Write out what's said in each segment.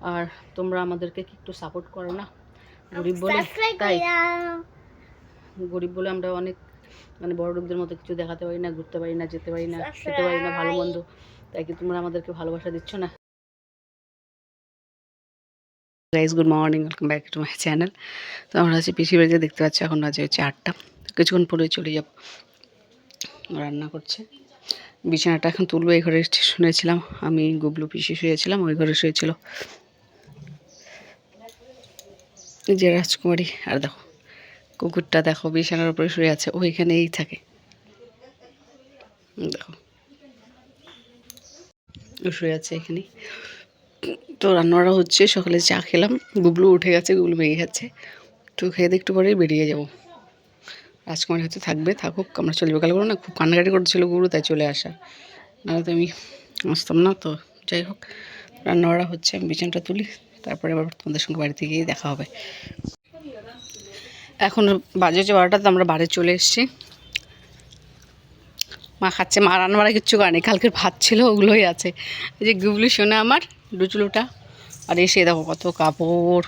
আর তোমরা আমাদেরকে কি একটু সাপোর্ট করো না? গরিব বলে? তাই? গরিব বলে আমরা অনেক মানে বড় লোকদের মতো কিছু দেখাতে পারি না ঘুরতে পারি না যেতে পারি না খেতে পারি না ভালো মন্দ। তাই কি তোমরা আমাদেরকে ভালোবাসা দিচ্ছ না? Guys good morning welcome back to my channel তো আমরা আছি পিসি বাড়িতে দেখতে পাচ্ছি এখন বাজে হচ্ছে আটটা। কিছুক্ষণ পরে চলে যাব। রান্না করছে। বিছানাটা এখন তুলবো এই ঘরে শুনেছিলাম। আমি গুবলু পিসি শুয়েছিলাম ওই ঘরে শুয়েছিল। যে রাজকুমারী, আর দেখো, কুকুরটা দেখো, বিছানার উপরে শুয়ে আছে, ওইখানেই থাকে। দেখো। শুয়ে আছে এখানে তো রান্নাটা হচ্ছে, সকালে চা খেলাম গুবলু উঠে গেছে গুবলু বেরিয়ে যাচ্ছে। তো খেয়ে একটু পরেই বেরিয়ে যাব। রাজকুমারী হয়তো থাকবে, থাকুক, আমরা চলে কাল করে না খুব কান্নাকাটি করছিল গুরু, তাই চলে আসা। নাহলে তো আমি আসতাম না, তো যাই হোক, রান্নাবাড়া হচ্ছে, আমি বিছানাটা তুলি। তারপরে আবার তোমাদের সঙ্গে বাড়িতে গিয়ে দেখা হবে। এখন বাজে হচ্ছে বারোটাতে আমরা বাড়ি চলে এসেছি। মা খাচ্ছে, মা রান্নাবাড়া কিচ্ছু করেনি কালকের ভাত ছিল, ওগুলোই আছে। এই যে গুবলি শোনে আমার ডুচুলুটা আর এসে দেখো কত কাপড়।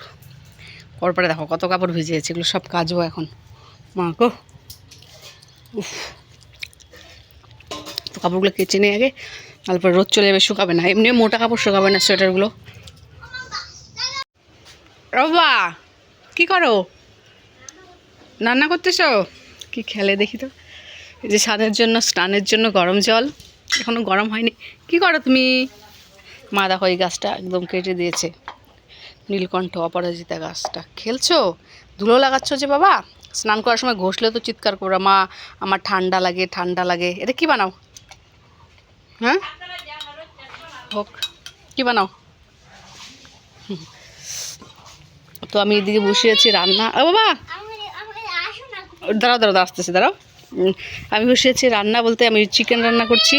পরপরে দেখো কত কাপড় ভিজেছে এগুলো সব কাজও এখন। মা গো তো কাপড়গুলো কেচে নিয়ে আগে, তারপর রোদ চলে যাবে, শুকাবে না। এমনি মোটা কাপড় শুকাবে না, সোয়েটারগুলো। রবা, কি করো? রান্না করতেছো? কি খেলে দেখি তো। যে স্নানের জন্য স্নানের জন্য গরম জল। এখনও গরম হয়নি। কি করো তুমি? মা দেখো এই গাছটা একদম কেটে দিয়েছে। নীলকণ্ঠ অপরাজিতা গাছটা। খেলছো? ধুলো লাগাচ্ছ যে বাবা? স্নান করার সময় ঘষলে তো চিৎকার করো, মা, আমার ঠান্ডা লাগে ঠান্ডা লাগে। এটা কি বানাও? হ্যাঁ? হোক, কি বানাও? হুম। তো আমি এদিকে বসে আছি রান্না। ও বাবা! দাঁড়াও দাঁড়াও, আসতেছে দাঁড়াও। আমি বসে আছি রান্না বলতে আমি চিকেন রান্না করছি।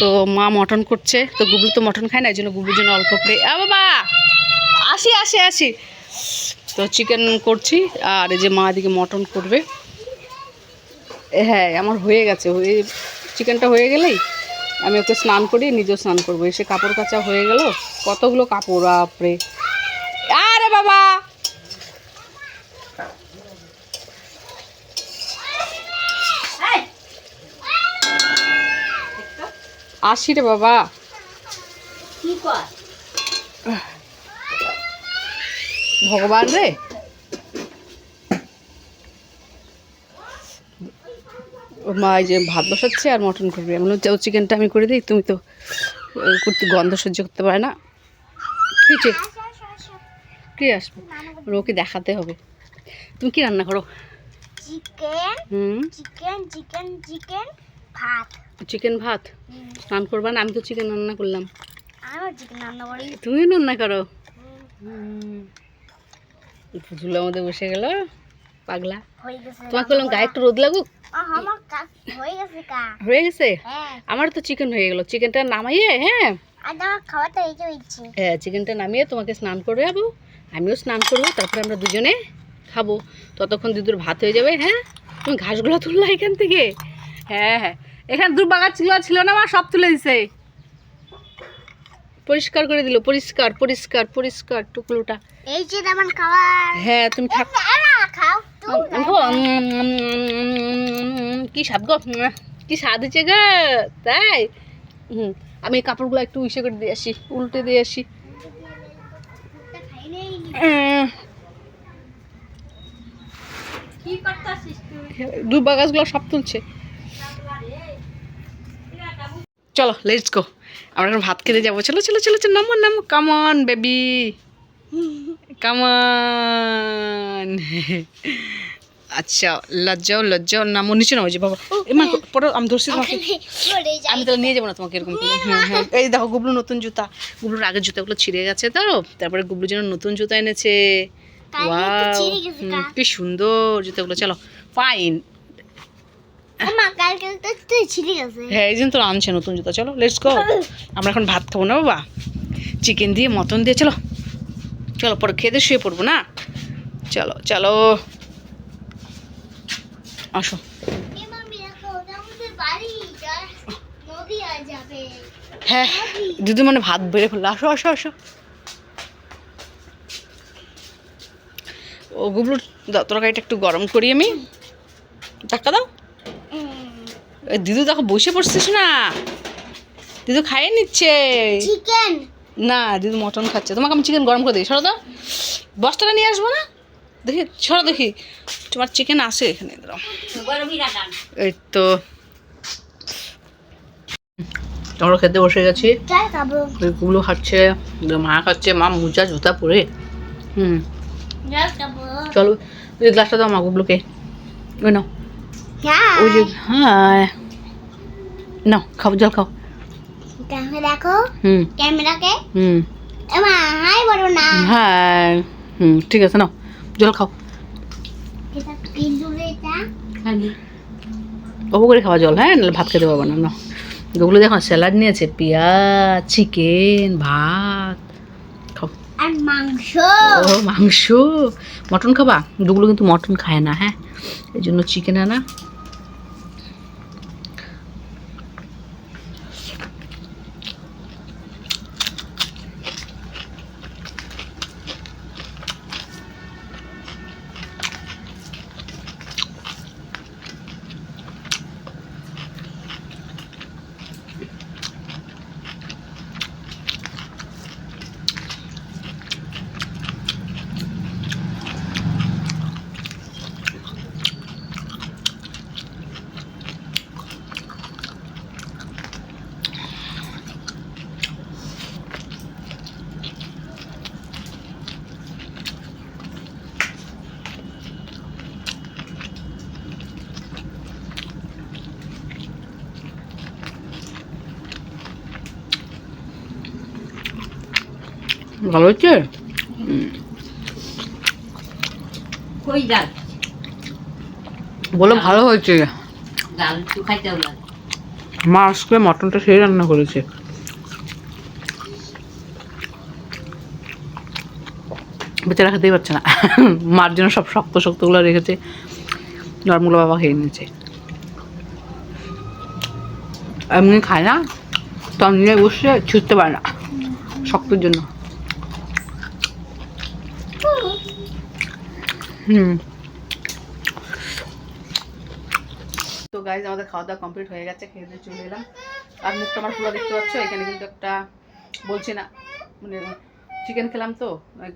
তো মা মটন করছে। তো গুবলু তো মটন খায় না এই জন্য গুবলুর জন্য অল্প করে। আ বাবা! আসি আসি আসি। তো চিকেন করছি আর এই যে মা এদিকে মটন করবে। হ্যাঁ আমার হয়ে গেছে। হয়ে চিকেনটা হয়ে গেলেই আমি ওকে স্নান করি নিজেও স্নান করব। এসে কাপড় কাচা হয়ে গেল। কতগুলো কাপড় আপরে আরে বাবা! আসি রে বাবা। ভগবান রে। মা এই যে ভাত বসাচ্ছে আর মটন করবে। এমন হচ্ছে চিকেনটা আমি করে দিই তুমি তো করতে গন্ধ সহ্য করতে পারে না। ঠিক কি আসবে? ওকে দেখাতে হবে। তুমি কি রান্না করো? চিকেন হুম। চিকেন চিকেন চিকেন ভাত। চিকেন ভাত? স্নান করবা না? আমি তো চিকেন রান্না করলাম। চিকেন রান্না করো। ঝুলার মধ্যে বসে গেল। পাগলা। তোমাকে বললাম গায়ে একটু রোদ লাগুক? হয়ে গেছে হয়ে আমার তো চিকেন হয়ে গেল। চিকেনটা নামাইয়ে হ্যাঁ? হ্যাঁ চিকেনটা নামিয়ে তোমাকে স্নান করে যাব আমিও স্নান করব তারপরে আমরা দুজনে খাব। ততক্ষণ দিদুর ভাত হয়ে যাবে হ্যাঁ? তুমি ঘাসগুলো তুললা এখান থেকে। হ্যাঁ হ্যাঁ। এখানে দূর বাগান ছিল ছিল না মা সব তুলে দিছে। পরিষ্কার করে দিল পরিষ্কার পরিষ্কার পরিষ্কার টুকলোটা এই যে আমার খাবার। হ্যাঁ তুমি থাক কি স্বাদ গো? কি স্বাদ হচ্ছে গো? তাই? হুম আমি এই কাপড়গুলো একটু ইসে করে দিয়ে আসি উল্টে দিয়ে আসি। দুর্বা গাছগুলো সব তুলছে। চলো লেটস গো আমরা এখন ভাত খেতে যাব। চলো চলো চলো চলো নামো নামো। কামন বেবি কামন আচ্ছা লজ্জাও লজ্জাও। নামো নিচে নামো যে বাবা। এমা পরে আমি ধরছি তোমাকে। আমি তাহলে নিয়ে যাব না তোমাকে এরকম হ্যাঁ হ্যাঁ। এই দেখো গুবলু নতুন জুতা। গুবলুর আগের জুতাগুলো ছিঁড়ে গেছে তো। তারপরে গুবলু যেন নতুন জুতা এনেছে। ওয়াও। কি। সুন্দর জুতাগুলো। চলো ফাইন আমা কালকে তো তুই ছিঁড়ে গেছে হ্যাঁ এই জন্য তো আনছে নতুন জুতা চলো লেটস গো আমরা এখন ভাত খাব না বাবা? চিকেন দিয়ে মটন দিয়ে চলো। চলো পরে খেতে শুয়ে পড়ব না? চলো চলো। আসো। হ্যাঁ দিদি মানে ভাত বেড়ে ফেলল। আসো আসো আসো। ও গুবলুর দাও তরকারিটা একটু গরম করি আমি। টাকা দাও। দিদু দেখো বসে পড়ছিস না? দিদু খাইয়ে নিচ্ছে। চিকেন না দিদু মটন খাচ্ছে। তোমাকে আমি চিকেন গরম করে দিই সরো দাও বস্তাটা নিয়ে আসব না? দেখি সরো দেখি। তোমার চিকেন আছে এখানে এই তো। আমরা খেতে বসে গেছি। ওইগুলো খাচ্ছে মা খাচ্ছে মা মোজা জুতা পরে। হুম। চলো গ্লাসটা দাও মা গুবলুকে ওই হ্যাঁ ওই যে হ্যাঁ। নাও খাও জল খাও। দেখো হুম। ক্যামেরাকে হুম। হাই বলো না। হ্যাঁ হুম ঠিক আছে নাও জল খাও। অবু করে খাওয়া জল হ্যাঁ? নাহলে ভাত খেতে পারব না ওগুলো দেখো স্যালাড নিয়েছে পেঁয়াজ চিকেন ভাত। আর মাংস। ও মাংস। মটন খাবা? দুগুলো কিন্তু মটন খায় না হ্যাঁ? এই জন্য চিকেন আনা। ভালো হচ্ছে? কই বলো ভালো হয়েছে। মা আজকে মটনটা সেই রান্না করেছে। বেচারা খেতেই পারছে না। মার জন্য সব শক্ত শক্তগুলো রেখেছে। নর্মুলা বাবা খেয়ে নিয়েছে। এমনি খায় না তো নিয়ে বসে ছুটতে পারে না শক্তর জন্য। হুম তো গাইজ আমাদের খাওয়া দাওয়া কমপ্লিট হয়ে গেছে, খেয়ে দিয়ে চলে এলাম। আর মুখটা আমার পুরো দেখতে পাচ্ছ, এখানে কিন্তু একটা বলছি না মানে চিকেন খেলাম তো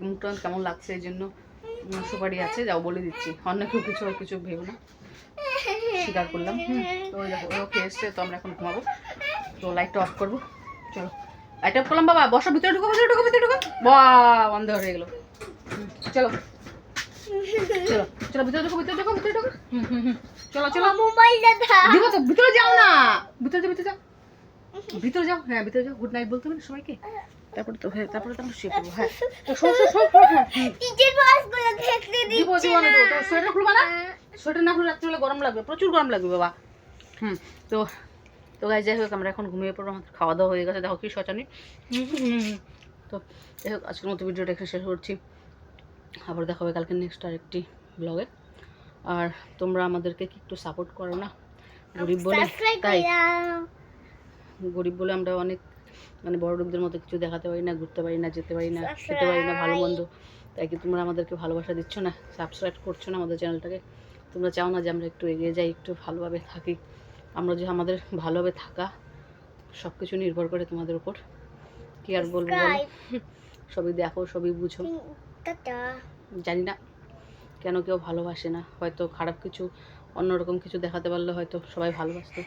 মুখটা কেমন লাগছে এই জন্য সুপারি আছে, যাও বলে দিচ্ছি। অন্য কেউ কিছু কিছু ভেবো না। স্বীকার করলাম তো ওই খেয়ে এসছে, তো আমরা এখন ঘুমাবো। তো লাইটটা অফ করব। চলো। লাইট অফ করলাম, বাবা, বসো, ভিতরে ঢুকো ভিতরে ঢুকো ভিতরে ঢুকো। বা বন্ধ হয়ে গেলো। চলো। চলো চলো ভিতরে ঢুকো ভিতরে ঢুকো ভিতরে ঢুকো। চলো চলো। মোবাইলটা দাও দিব তো ভিতরে যাও না। ভিতরে যাও ভিতরে যাও। ভিতরে যাও। হ্যাঁ ভিতরে যাও। গুড নাইট বলতে হবে সবাইকে? তারপরে তো হ্যাঁ তারপরে তো আমরা শুয়ে পড়ব। হ্যাঁ। তো শোন শোন শোন হ্যাঁ দেখতে দিব দিচ্ছে না। না সোয়েটার খুলবা না? সোয়েটার না খুলে রাত্রিবেলা গরম লাগবে। প্রচুর গরম লাগবে বাবা। হুম তো তো গাই যাই হোক আমরা এখন ঘুমিয়ে পড়ব। আমাদের খাওয়া দাওয়া হয়ে গেছে। দেখো কি শচানি তো যাই হোক আজকের মতো ভিডিওটা এখানে শেষ করছি। আবার দেখা হবে কালকে নেক্সট আরেকটি ব্লগে আর তোমরা আমাদেরকে কি একটু সাপোর্ট করো না? গরিব বলে তাই। গরিব বলে আমরা অনেক মানে বড় লোকদের মতো কিছু দেখাতে পারি না ঘুরতে পারি না যেতে পারি না খেতে পারি না ভালো মন্দ। তাই কি তোমরা আমাদেরকে ভালোবাসা দিচ্ছ না? সাবস্ক্রাইব করছ না আমাদের চ্যানেলটাকে তোমরা চাও না যে আমরা একটু এগিয়ে যাই একটু ভালোভাবে থাকি? আমরা যে আমাদের ভালোভাবে থাকা সব কিছু নির্ভর করে তোমাদের উপর। কি আর বলব সবই দেখো সবই বুঝো। জানি না কেন কেউ ভালোবাসে না। হয়তো খারাপ কিছু অন্যরকম কিছু দেখাতে পারলে হয়তো সবাই ভালোবাসতো।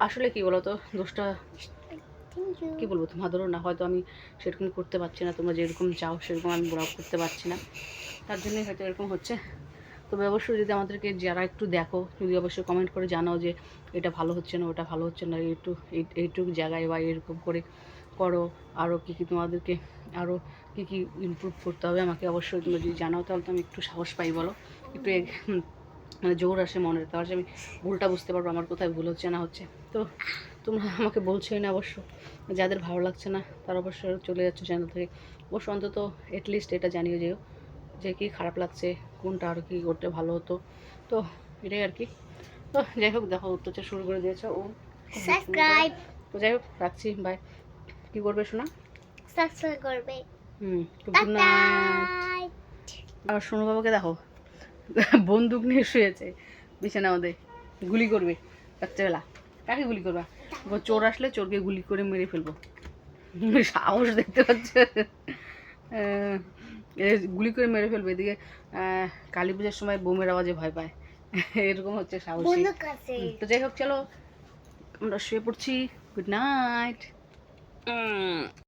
আসলে কি বলো তো দোষটা কি বলব তোমাদেরও না হয়তো আমি সেরকম করতে পারছি না তোমরা যেরকম চাও সেরকম আমি ব্লগ করতে পারছি না। তার জন্যই হয়তো এরকম হচ্ছে। তবে অবশ্যই যদি আমাদেরকে যারা একটু দেখো যদি অবশ্যই কমেন্ট করে জানাও যে এটা ভালো হচ্ছে না ওটা ভালো হচ্ছে না একটু এইটুক জায়গায় বা এরকম করে করো আরও কী কী তোমাদেরকে আরও কী কী ইমপ্রুভ করতে হবে আমাকে অবশ্যই তোমরা যদি জানাও তাহলে তো আমি একটু সাহস পাই বলো? একটু মানে জোর আসে মনের তাহলে আমি ভুলটা বুঝতে পারব আমার কোথায় ভুল হচ্ছে না হচ্ছে। তো তোমরা আমাকে বলছোই না অবশ্য যাদের ভালো লাগছে না তারা অবশ্য চলে যাচ্ছে চ্যানেল থেকে। অবশ্য অন্তত এটলিস্ট এটা জানিয়ে যেও যে কি খারাপ লাগছে কোনটা আর কি করতে ভালো হতো। তো এটাই আর কি। তো যাই হোক দেখো উত্তরটা শুরু করে দিয়েছে ও সাবস্ক্রাইব তো যাই হোক রাখছি বাই কি করবে শোনা সাবস্ক্রাইব করবে। হুম গুড নাইট। আর সোনু বাবাকে দেখো বন্দুক নিয়ে শুয়েছে বিছানা ওদের গুলি করবে রাত্রেবেলা। কাকে গুলি করবা? চোর আসলে চোরকে গুলি করে মেরে ফেলব। সাহস দেখতে পাচ্ছ? গুলি করে মেরে ফেলবে এদিকে কালী পূজার সময় বোমের আওয়াজে ভয় পায়। এরকম হচ্ছে সাহসী। তো যাই হোক চলো আমরা শুয়ে পড়ছি। Good night. 嗯。